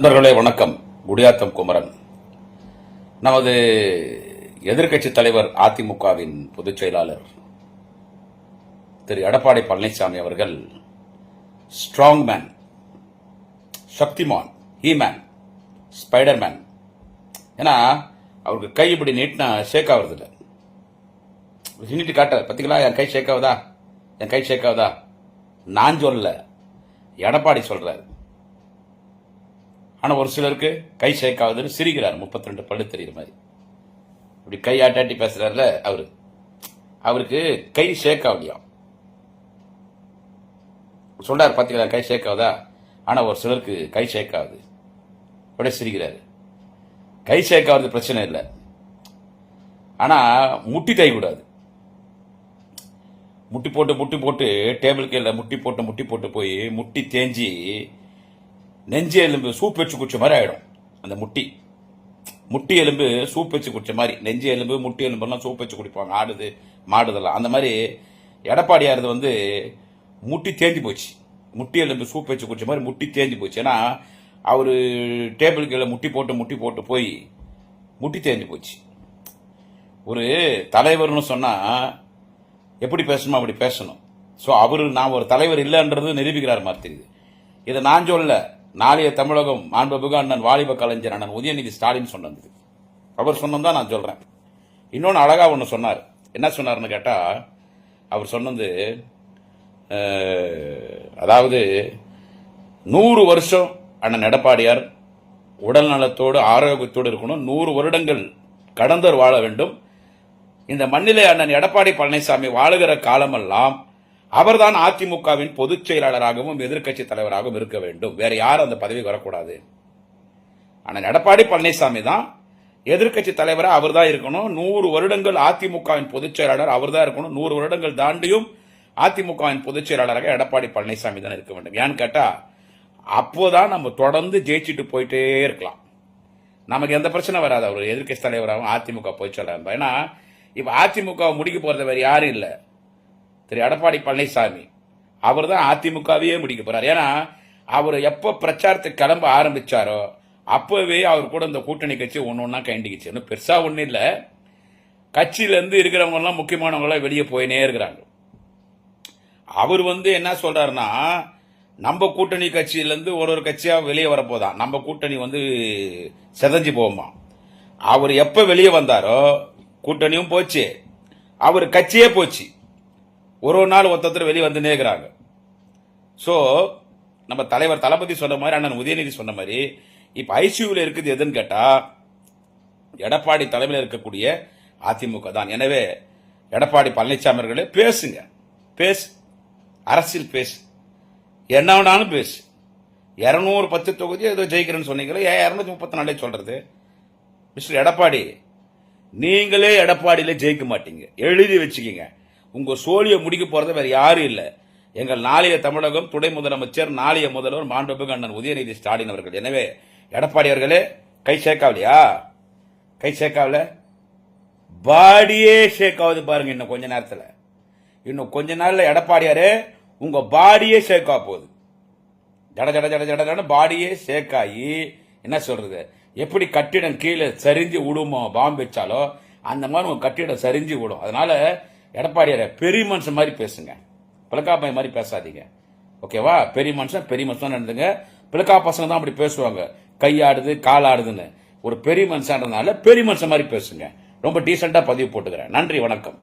நண்பர்களே வணக்கம். குடியாத்தம் குமரன். நமது எதிர்க்கட்சி தலைவர் அதிமுகவின் பொதுச் செயலாளர் திரு. எடப்பாடி பழனிசாமி அவர்கள் strong man Shaktimaan He Man Spiderman ஏன்னா அவருக்கு கை இப்படி நீட்டினா ஷேக் ஆகுறது இல்லை. நீட்டி காட்டார் பார்த்தீங்களா என் கை ஷேக் ஆகுதா? என் கை ஷேக் ஆகுதா? நான் சொல்லல. எடப்பாடி சொல்கிறார் ஆனால் ஒரு சிலருக்கு கை ஷேக்காகுதுன்னு சிரிக்கிறார். 32 ரெண்டு பல்லு தெரியுற மாதிரி. இப்படி கை ஆட்டாட்டி பேசுறாருல அவரு. அவருக்கு கை ஷேக் ஆகலையாம் சொல்றாரு பார்த்தீங்களா கை ஷேக் ஆகுதா ஆனால் ஒரு சிலருக்கு கை ஷேக் ஆகுது அப்படியே சிரிக்கிறாரு. கை ஷேக் ஆகுறது பிரச்சனை இல்லை. ஆனால் முட்டி தைக்கூடாது முட்டி போட்டு முட்டி போட்டு டேபிள் கீழே முட்டி போட்டு முட்டி போட்டு போய் முட்டி தேஞ்சி நெஞ்சு எலும்பு சூப் வச்சு குடிச்ச மாதிரி ஆயிடும். அந்த முட்டி. முட்டி எலும்பு சூப் வச்சு குடிச்ச மாதிரி. நெஞ்சு எலும்பு முட்டி எலும்பெல்லாம் சூப் வச்சு குடிப்பாங்க. ஆடுது மாடுதெல்லாம். அந்த மாதிரி எடப்பாடியாரது வந்து முட்டி தேஞ்சு போச்சு. முட்டி எலும்பு சூப் வச்சு குடிச்ச மாதிரி முட்டி தேஞ்சு போச்சு. ஏன்னா அவர் டேபிள் கீழே முட்டி போட்டு முட்டி போட்டு போய் முட்டி தேஞ்சு போச்சு. ஒரு தலைவர்னு சொன்னால் எப்படி பேசணுமோ அப்படி பேசணும். ஸோ அவர் நான் ஒரு தலைவர் இல்லைன்றது நிரூபிக்கிறார் மாதிரி தெரியுது. இதை நான் சொல்லல. நாளைய தமிழகம் மாண்புமிகு அண்ணன் வாலிப கலைஞர் அண்ணன் உதயநிதி ஸ்டாலின் சொன்னது. அவர் சொன்னதான் நான் சொல்கிறேன் இன்னொன்று அழகாக ஒன்று சொன்னார். என்ன சொன்னார்னு கேட்டால் அவர் சொன்னது அதாவது நூறு வருஷம் அண்ணன் எடப்பாடியார் உடல் நலத்தோடு ஆரோக்கியத்தோடு இருக்கணும். நூறு வருடங்கள் கடந்தர் வாழ வேண்டும். இந்த மண்ணிலே அண்ணன் எடப்பாடி பழனிசாமி வாழுகிற காலமெல்லாம் அவர்தான் அதிமுகவின் பொதுச் செயலாளராகவும் எதிர்க்கட்சி தலைவராகவும் இருக்க வேண்டும். வேற யாரும் அந்த பதவி வரக்கூடாது. ஆனால் எடப்பாடி பழனிசாமி தான் எதிர்க்கட்சி தலைவராக அவர் தான் இருக்கணும். நூறு வருடங்கள் அதிமுகவின் பொதுச் செயலாளர் அவர் தான் இருக்கணும். நூறு வருடங்கள் தாண்டியும் அதிமுகவின் பொதுச் செயலாளராக எடப்பாடி பழனிசாமி தான் இருக்க வேண்டும். ஏன்னு கேட்டால் அப்போதான் நம்ம தொடர்ந்து ஜெயிச்சிட்டு போயிட்டே இருக்கலாம். நமக்கு எந்த பிரச்சனை வராது. அவர் எதிர்க்கட்சி தலைவராகவும் அதிமுக பொதுச் செயலாளர் ஏன்னா இப்போ அதிமுக முடிக்க போகிறத வேறு யாரும் இல்லை. திரு எடப்பாடி பழனிசாமி. அவர் தான் அதிமுகவையே முடிக்க போறார். ஏன்னா அவர் எப்போ பிரச்சாரத்துக்கு கிளம்ப ஆரம்பிச்சாரோ அப்போவே அவர் கூட இந்த கூட்டணி கட்சி ஒன்று ஒன்றா கைண்டிக்குச்சு. இன்னும் பெருசாக ஒன்றும் இல்லை. கட்சியிலேருந்து இருக்கிறவங்கெல்லாம் முக்கியமானவங்களாம் வெளியே போயினே இருக்கிறாங்க. அவர் வந்து என்ன சொல்கிறாருன்னா நம்ம கூட்டணி கட்சியிலேருந்து ஒரு ஒரு கட்சியாக வெளியே வரப்போதான் நம்ம கூட்டணி வந்து செதஞ்சு போகுமா? அவர் எப்போ வெளியே வந்தாரோ கூட்டணியும் போச்சு. அவர் கட்சியே போச்சு. ஒரு ஒரு நாள் ஒருத்தர் வெளியே வந்து நேர்கிறாங்க ஸோ நம்ம தலைவர் தளபதி சொன்ன மாதிரி அண்ணன் உதயநிதி சொன்ன மாதிரி இப்போ ஐசியூவில் இருக்குது எதுன்னு கேட்டால் எடப்பாடி தலைமையில் இருக்கக்கூடிய அதிமுக தான். எனவே எடப்பாடி பழனிசாமி அவர்களே பேசுங்க. பேசு. அரசியல் பேசு. என்ன வேணாலும் பேசு. இரநூறு பத்து தொகுதி ஏதோ ஜெயிக்கிறேன்னு சொன்னீங்களே ஏன் இரநூத்தி முப்பத்தி நாலே சொல்கிறது மிஸ்டர் எடப்பாடி நீங்களே எடப்பாடியில் ஜெயிக்க மாட்டீங்க. எழுதி வச்சுக்கிங்க. உங்கள் சோழியை முடிக்க போகிறது வேறு யாரும் இல்லை. எங்கள் நாளைய தமிழகம் துணை முதலமைச்சர் நாளைய முதல்வர் மாண்புமிகு அண்ணன் உதயநிதி ஸ்டாலின் அவர்கள். எனவே எடப்பாடி அவர்களே கை சேர்க்காவலையா? கை சேர்க்காவில? பாடியே ஷேக் ஆகுது பாருங்க இன்னும் கொஞ்ச நேரத்தில். இன்னும் கொஞ்ச நாளில் எடப்பாடியாரே உங்கள் பாடியே ஷேக் ஆக போகுது. ஜட ஜட ஜட ஜட ஜட பாடியே ஷேக் ஆகி என்ன சொல்கிறது எப்படி கட்டிடம் கீழே சரிஞ்சு விடுமோ பாம்பு வச்சாலோ அந்த மாதிரி உங்கள் கட்டிடம் சரிஞ்சு விடும். அதனால எடப்பாடியார பெரிய மனுஷன் மாதிரி பேசுங்க. பிளக்காப்பாய் மாதிரி பேசாதீங்க. ஓகேவா? பெரிய மனுஷன் பெரிய மனுஷன் நடந்துங்க பிளக்கா பசங்க தான் அப்படி பேசுவாங்க. கையாடுது காலாடுதுன்னு. ஒரு பெரிய மனுஷன்றதுனால பெரிய மனுஷன் மாதிரி பேசுங்க. ரொம்ப டீசெண்டாக பதிவு போட்டுக்கிறேன். நன்றி வணக்கம்.